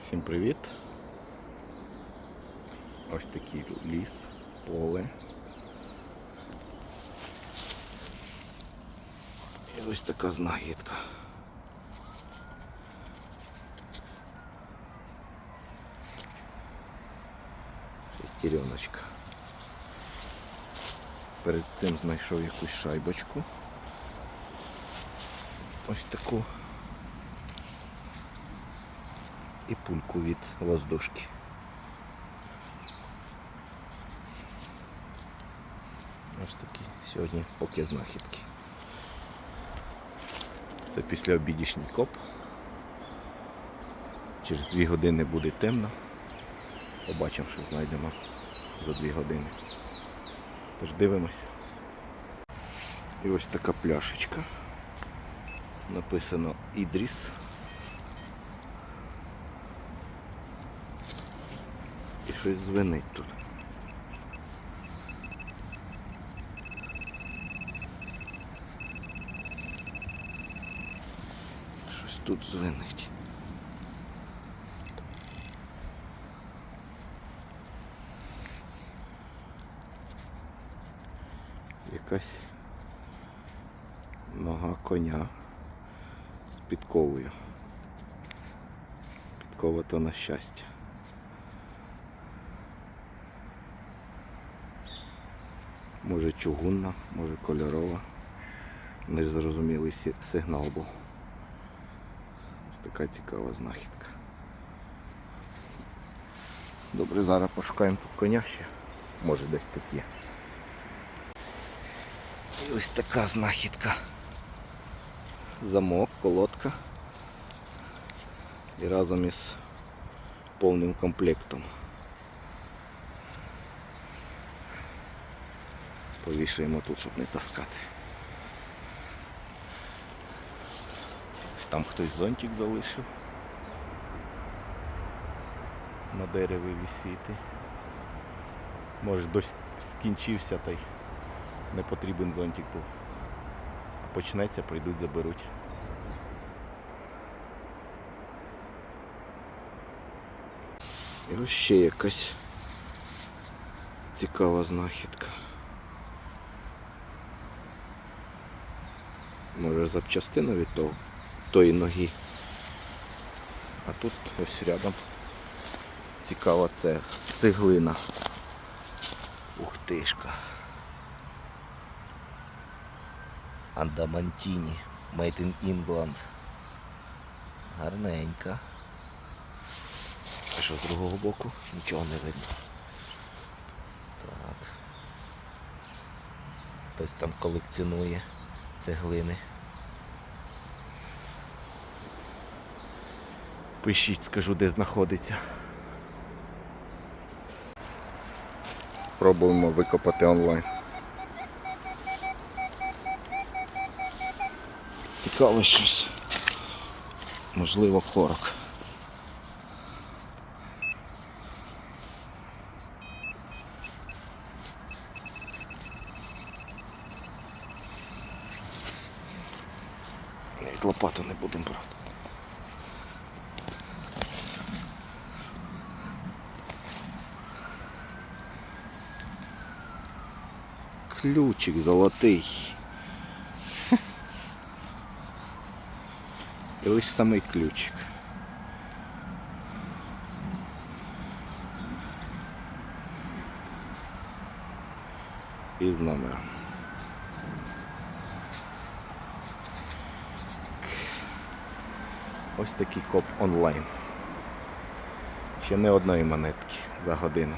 Всім привіт. Ось такий ліс, поле. І ось така знахідка. Шестереночка. Перед цим знайшов якусь шайбочку. Ось таку. І пульку від воздушки. Ось такі сьогодні поки знахідки. Це після обідішній коп. Через дві години буде темно. Побачимо, що знайдемо за дві години. Тож дивимось. І ось така пляшечка. Написано Ідріс. Щось звенить тут. Щось тут звенить. Якась нога коня з підковою. Підкова то на щастя. Може чугунна, може кольорова. Незрозумілий сі- сигнал був. Ось така цікава знахідка. Добре, зараз пошукаємо тут коня ще. Може десь тут є. І ось така знахідка. Замок, колодка. І разом із повним комплектом. Повішаємо тут, щоб не таскати. Там хтось зонтик залишив. На дереві висіти. Може дощ скінчився та й не потрібен зонтик був. Почнеться, прийдуть, заберуть. І ось ще якась цікава знахідка. Може запчастина від того, тої ноги. А тут ось рядом цікава цеглина. Ух тишка. Андамантіні. Made in England. Гарненька. А що з другого боку? Нічого не видно. Так. Хтось там колекціонує цеглини. Пишіть, скажу, де знаходиться. Спробуємо викопати онлайн. Цікаве щось. Можливо, корок. Навіть лопату не будемо брати. Ключик золотий. І лише самий ключик. І з номером. Ось такий коп онлайн. Ще не одної монетки за годину.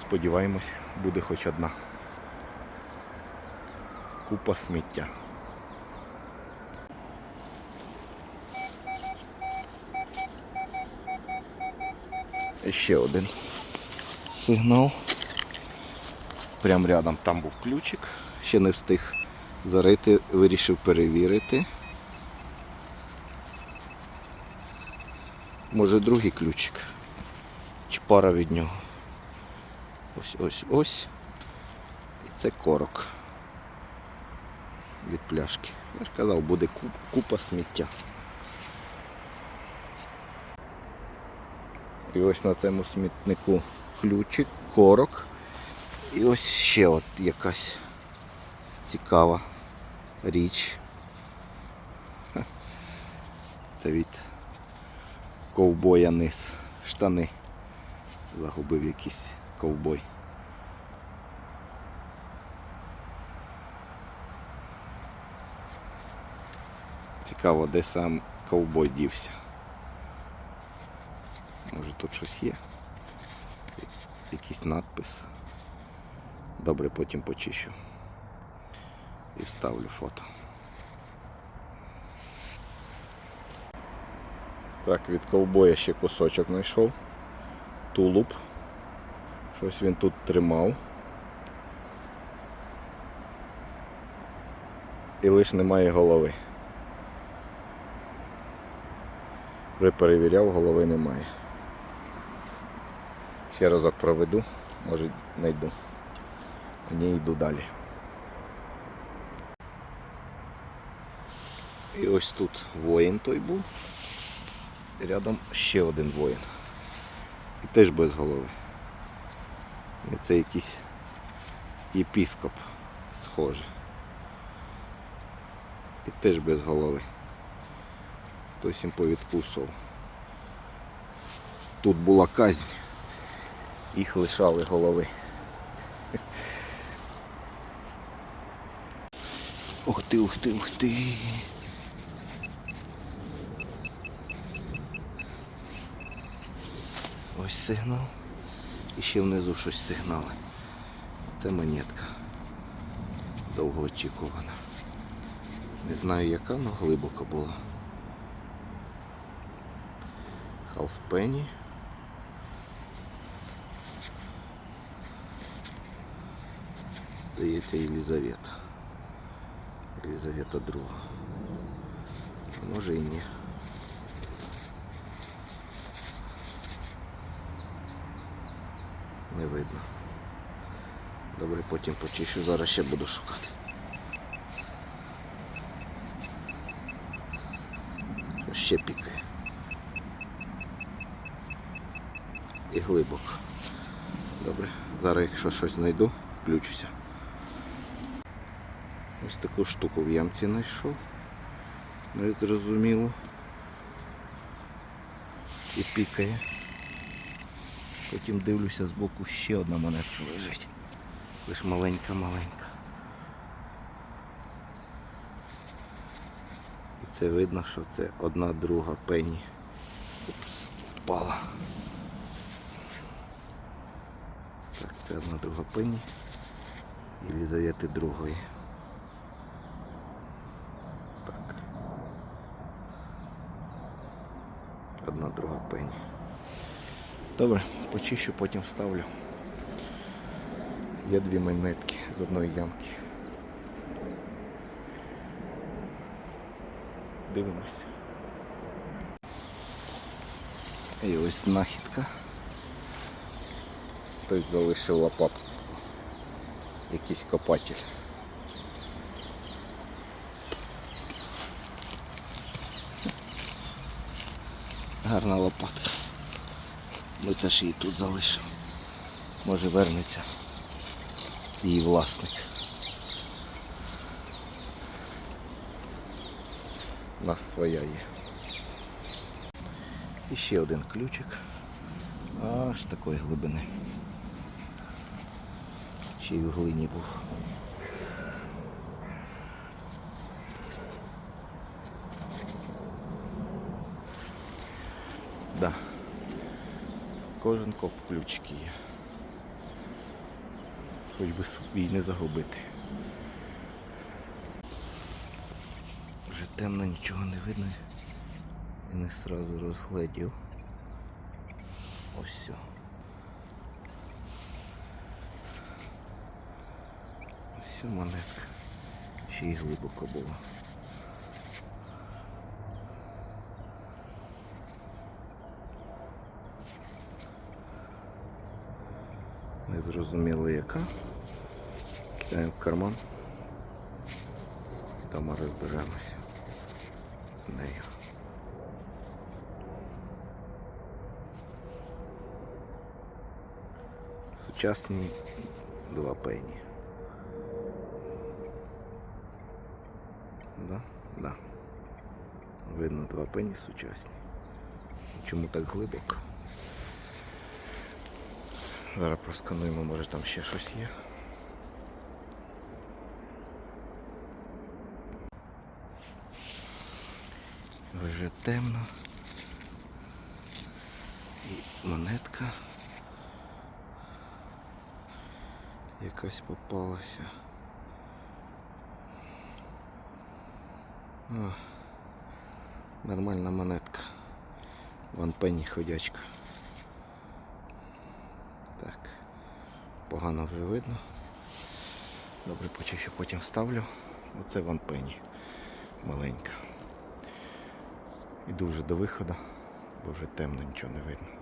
Сподіваємось, буде хоч одна. Купа сміття. Ще один сигнал. Прям рядом там був ключик. Ще не встиг зарити, вирішив перевірити. Може другий ключик. Чи пара від нього. Ось ось ось. І це корок від пляшки. Я ж казав, буде купа сміття. І ось на цьому смітнику ключик, корок. І ось ще от якась цікава річ. Це від ковбоя низ. Штани. Загубив якийсь ковбой. Цікаво, де сам ковбой дівся. Може тут щось є? Якийсь надпис. Добре, потім почищу. І вставлю фото. Так, від ковбоя ще кусочок знайшов. Тулуб. Щось він тут тримав. І лише немає голови. Вже перевіряв, голови немає. Ще разок проведу, може знайду. Не йду далі. І ось тут воїн той був. Рядом ще один воїн. І теж без голови. І це якийсь єпіскоп схожий. І теж без голови. Хтось їм повідкусував. Тут була казнь. Їх лишали голови. Ух ти, ух ти, ух ти. Ось сигнал. І ще внизу щось сигнали. Це монетка. Довгоочікувана. Не знаю яка, але глибоко була. Penny. Здається, Єлізавета. Єлізавета друга. Може і ні. Не видно. Добре, потім почищу, зараз ще буду шукати. Ще пікає. І глибоко. Добре, зараз якщо щось знайду, включуся. Ось таку штуку в ямці знайшов. Не зрозуміло. І пікає. Потім дивлюся збоку ще одна монетка лежить. Лиш маленька-маленька. І це видно, що це одна друга пені. Упс, впала. Так, це одна друга пені. Єлізавети другої. Так. Одна друга пені. Добре, почищу, потім вставлю. Є дві монетки з одної ямки. Дивимось. І ось знахідка. Хтось залишив лопатку. Якийсь копатель. Гарна лопатка. Ми теж її тут залишимо. Може вернеться її власник. У нас своя є. І ще один ключик. Аж такої глибини. Ще й в глині був. Кожен коп ключики є. Хоч би свій не загубити. Вже темно, нічого не видно. І не сразу розгледів. Ось. Ось все монетка. Ще й глибоко було. Зрозуміло яка. Кидаємо в карман. Там розберемося з нею. Сучасні два пені. Да? Да. Видно два пені сучасні. Чому так глибоко? Зараз проскануємо, може там ще щось є. Вже темно. І монетка якась попалася. О, нормальна монетка. Ван пенні ходячка. Погано вже видно. Добре, почищу, потім ставлю. Оце ванпені. Маленька. І дуже до виходу, бо вже темно, нічого не видно.